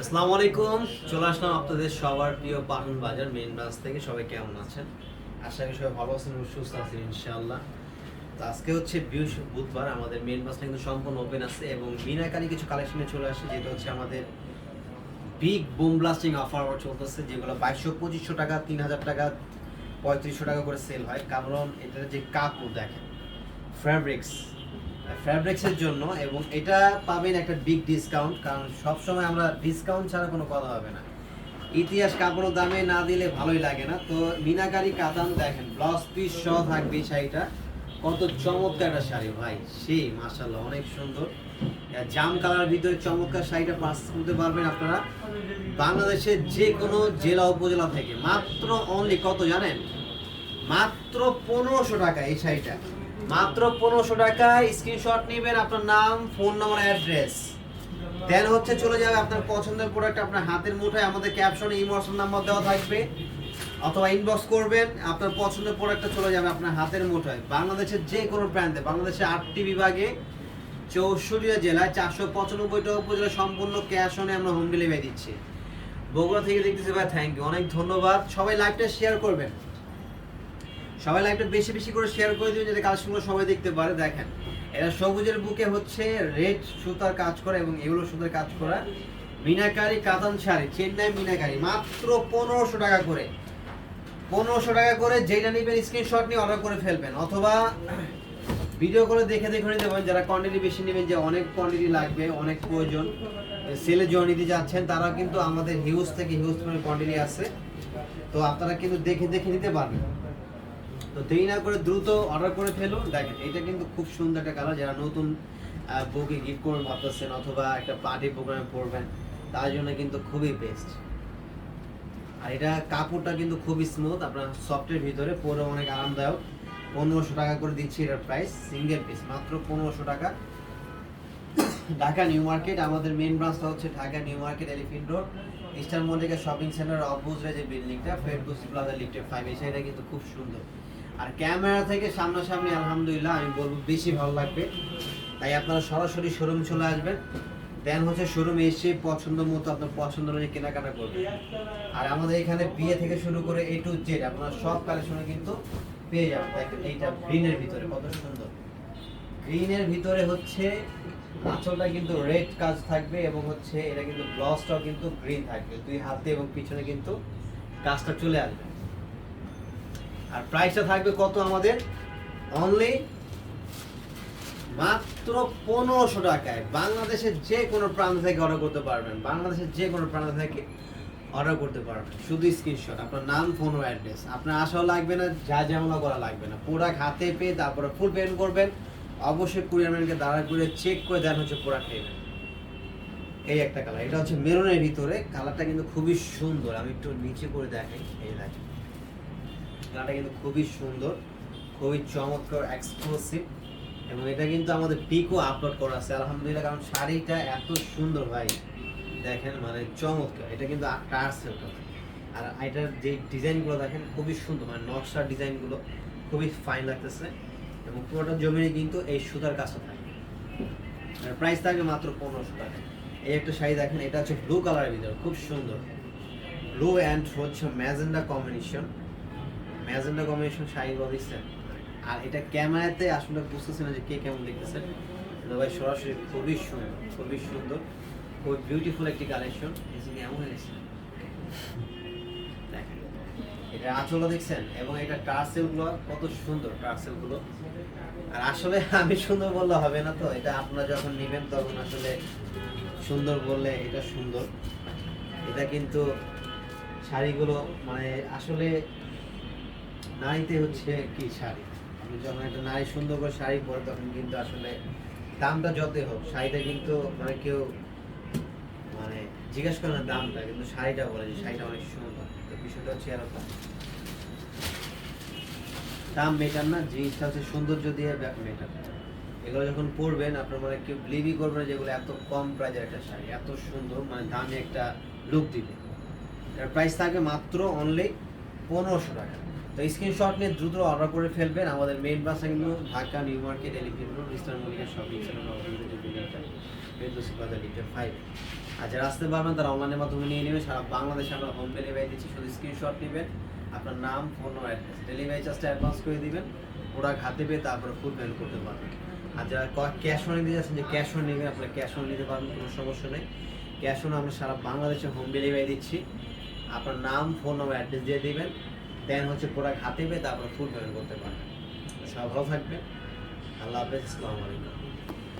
আসসালামু আলাইকুম চলে আসলাম আপনাদের সবার প্রিয় পাঠান বাজার মেইন ব্রাঞ্চ থেকে। সবাই কেমন আছেন? আশা করি সবাই ভালো আছেন সুস্থ আছেন, ইনশাআল্লাহ। তো আজকে হচ্ছে বৃহস্পতি বুধবার, আমাদের মেইন ব্রাঞ্চটা কিন্তু সম্পূর্ণ ওপেন আছে এবং মিনাকারি কিছু কালেকশনে চলে আসে যেটা হচ্ছে আমাদের বিগ বুম ব্লাস্টিং অফার চলতেছে, যেগুলো বাইশশো, পঁচিশশো টাকা, তিন হাজার টাকা, পঁয়ত্রিশশো টাকা করে সেল হয়। কারণ এটার যে কাপড় দেখেন ফ্যাব্রিক্স ফ্যাব্রিক্সের জন্য এবং এটা পাবেন একটা বিগ ডিসকাউন্ট কারণ সবসময় আমরা ডিসকাউন্ট ছাড়া কোনো কথা হবে না। ইতিহাস কাপড়ের দামে না দিলে ভালোই লাগে না। তো মিনাকারি কাতান দেখেন ব্লাউজ পিস সহ থাকবে শাড়িটা। কত চমৎকার একটা শাড়ি ভাই, সেই মাশাল্লাহ অনেক সুন্দর। জাম কালার ভিতরে চমৎকার শাড়িটা পাস করতে পারবেন আপনারা। বাংলাদেশের যে কোনো জেলা উপজেলা থেকে, মাত্র অনলি কত জানেন? মাত্র পনেরোশো টাকা এই শাড়িটা। মাত্র পনেরোশো টাকায় স্ক্রিনশট নেবেন আপনার নাম ফোন নম্বর অ্যাড্রেস দেন হচ্ছে চলে যাবে আপনার পছন্দের প্রোডাক্ট আপনার হাতের মুঠোয়। আমাদের ক্যাপশনে ইমোশন নাম্বার দেওয়া থাকবে। অথবা ইনবক্স করবেন, আপনার পছন্দের প্রোডাক্টটা চলে যাবে আপনার হাতের মুঠোয়। বাংলাদেশের যে কোনো প্রান্তে, বাংলাদেশের আটটি বিভাগে, চৌষট্টিটা জেলায় চারশো পঁচানব্বইটা উপজেলা সম্পূর্ণ ক্যাশ অনে আমরা হোম ডেলিভারি দিচ্ছি। বগুড়া থেকে দেখতেছি ভাই থ্যাংক ইউ অনেক ধন্যবাদ। সবাই লাইভটা শেয়ার করবেন। সবাই লাইভটা বেশি বেশি করে শেয়ার করে দিন যাতে কালেকশনগুলো সবাই দেখতে পারে। দেখেন এটা সবুজের বুকে হচ্ছে রেড সুতার কাজ করা এবং এগুলো সুতার কাজ করা। মিনাকারি কাতান শাড়ি, চেন্নাই মিনাকারি, মাত্র পনেরোশো টাকা করে। পনেরোশো টাকা করে যেটা নেবেন স্ক্রিনশট নিয়ে অর্ডার করে ফেলবেন। অথবা ভিডিও করে দেখে দেখে নিতে পারেন, যারা কোয়ান্টিটি বেশি নেবেন যে অনেক কোয়ান্টিটি লাগবে, অনেক প্রয়োজন। সেলে জয় নিতে যাচ্ছেন তারা কিন্তু আমাদের হিউজ থেকে হিউজ কোয়ান্টিটি আছে। তো আপনারা কিন্তু দেখে দেখে নিতে পারবেন। তো দেরি না করে দ্রুত অর্ডার করে ফেলুন দেখেন, এটা কিন্তু খুব সুন্দর একটা কালার যারা নতুন বউকে গিফট করবেন ভাবতেছেন, অথবা একটা পার্টি প্রোগ্রামে পড়বেন তার জন্য কিন্তু খুবই বেস্ট আর এটা কাপড়টা কিন্তু খুবই স্মুথ আপনার সফটের ভিতরে পরে অনেক আরামদায়ক। পনেরোশো টাকা করে দিচ্ছি এটার প্রাইস সিঙ্গেল পিস মাত্র পনেরোশো টাকা। ঢাকা নিউ মার্কেট, আমাদের মেইন ব্রাঞ্চটা হচ্ছে Dhaka New Market Elephant Road. Eastern Mallika Shopping Centre অপোজিটে যে বিল্ডিংটা ফেরদৌস প্লাজা লিফটের ফাইভ এই সাইডটা কিন্তু খুব সুন্দর। আর ক্যামেরা থেকে সামনাসামনি, আলহামদুলিল্লাহ, আমি বলব বেশি ভালো লাগবে। তাই আপনারা সরাসরি শোরুম চলে আসবেন। দেন হচ্ছে শোরুমে এসে পছন্দ মতো আপনার পছন্দ অনুযায়ী কেনাকাটা করবেন। আর আমাদের এখানে বিয়ে থেকে শুরু করে এ টু জেড আপনারা সব কালেকশনে কিন্তু পেয়ে যাবেন। দেখেন এইটা গ্রিনের ভিতরে, কত সুন্দর। গ্রিনের ভিতরে হচ্ছে আঁচলটা কিন্তু রেড কাজ থাকবে এবং হচ্ছে এটা কিন্তু ব্লাউজটাও কিন্তু গ্রিন থাকবে। দুই হাতে এবং পিছনে কিন্তু কাজটা চলে আসবে। আর প্রাইসটা থাকবে কত আমাদের? অনলি মাত্র পনেরোশো টাকায় বাংলাদেশের যে কোনো প্রান্ত থেকে অর্ডার করতে পারবেন। বাংলাদেশের যে কোনো প্রান্ত থেকে অর্ডার করতে পারবেন। শুধু স্ক্রিনশট আপনার নাম ফোন অ্যাড্রেস আপনার আসাও লাগবে না, যা ঝামেলা করা লাগবে না। প্রোডাক্ট হাতে পেয়ে তারপরে ফুল পেমেন্ট করবেন। অবশ্যই কুরিয়ারম্যানকে দাঁড়া করে চেক করে দেন হচ্ছে প্রোডাক্ট নেবেন এই একটা কালার এটা হচ্ছে মেরুনের ভিতরে। কালারটা কিন্তু খুবই সুন্দর। আমি একটু নিচে করে দেখাই। এই দেখেন। কালারটা কিন্তু খুবই সুন্দর, খুবই চমৎকার এক্সক্লুসিভ এবং এটা কিন্তু আমাদের পিকও আপলোড করা আছে। আলহামদুলিল্লাহ, কারণ শাড়িটা এত সুন্দর ভাই। দেখেন মানে চমৎকার, এটা কিন্তু টার্সেল আর এটার যে ডিজাইনগুলো দেখেন, খুবই সুন্দর মানে নকশার ডিজাইনগুলো খুবই ফাইন লাগতেছে এবং পুরোটা জমিনে কিন্তু এই সুতার কাছে থাকে। প্রাইস থাকবে মাত্র পনেরোশো টাকা। এই একটা শাড়ি দেখেন, এটা হচ্ছে ব্লু কালারের ভিতরে, খুব সুন্দর। ব্লু অ্যান্ড হচ্ছে ম্যাজেন্ডা কম্বিনেশন ম্যাজেন্ডা কম্বিনেশন শাড়িগুলো দিচ্ছেন আর এটা ক্যামেরাতে আসলে বুঝতেছি না যে কে কেমন দেখতেছেন কিন্তু ভাই সরাসরি খুবই সুন্দর খুবই সুন্দর, খুবই বিউটিফুল একটি কালেকশন এমন হয়েছে। এটা আঁচলও দেখছেন এবং এটা টার্সেলগুলো কত সুন্দর টার্সেলগুলো আর আসলে আমি সুন্দর বললে হবে না তো, এটা আপনারা যখন নেবেন তখন আসলে সুন্দর বললে এটা সুন্দর। এটা কিন্তু শাড়িগুলো মানে আসলে নারীতে হচ্ছে কি শাড়ি? আপনি যখন একটা নারী সুন্দর করে শাড়ি পরে, তখন কিন্তু আসলে দামটা যতই হোক, শাড়িটা কিন্তু মানে কেউ মানে জিজ্ঞেস করে না দামটা, কিন্তু শাড়িটা বলে যে শাড়িটা অনেক সুন্দর। তো বিষয়টা হচ্ছে এরকম। দাম মেটার না, জিনিসটা হচ্ছে সৌন্দর্য দিয়ে মেটার এগুলো যখন পরবেন, আপনার মানে কেউ বিলিভই করবে না যেগুলো এত কম প্রাইজের একটা শাড়ি, এত সুন্দর মানে দামে একটা লুক দিবে। এর প্রাইস থাকবে মাত্র অনলি পনেরোশো টাকা। তো স্ক্রিনশট নিয়ে দ্রুত অর্ডার করে ফেলবেন। আমাদের মেন ব্রাঞ্চটা কিন্তু Dhaka New Market Elephant Road Eastern Mallika Shopping Centre five আর যারা আসতে পারবেন, তারা অনলাইনের মাধ্যমে নিয়ে নেবেন। সারা বাংলাদেশে আমরা হোম ডেলিভারি দিচ্ছি, শুধু স্ক্রিনশট নেবেন। আপনার নাম ফোন নম্বর অ্যাড্রেস ডেলিভারি চার্জটা অ্যাডভান্স করে দিবেন। প্রোডাক্ট হাতে পেয়ে তারপরে ফুল পেমেন্ট করতে পারবেন। আর যারা ক্যাশ অন নিতে যাচ্ছেন, যে ক্যাশ অন নেবেন, আপনারা ক্যাশ অন নিতে পারবেন, কোনো সমস্যা নেই। ক্যাশ অন আমরা সারা বাংলাদেশে হোম ডেলিভারি দিচ্ছি। আপনার নাম ফোন নম্বর অ্যাড্রেস দিয়ে দিবেন। দেন হচ্ছে প্রোডাক্ট হাতে পেয়ে তারপরে ফুল পেমেন্ট করতে পারবেন। সবাই ভালো থাকবেন। আল্লাহ হাফেজ, আসসালামু আলাইকুম।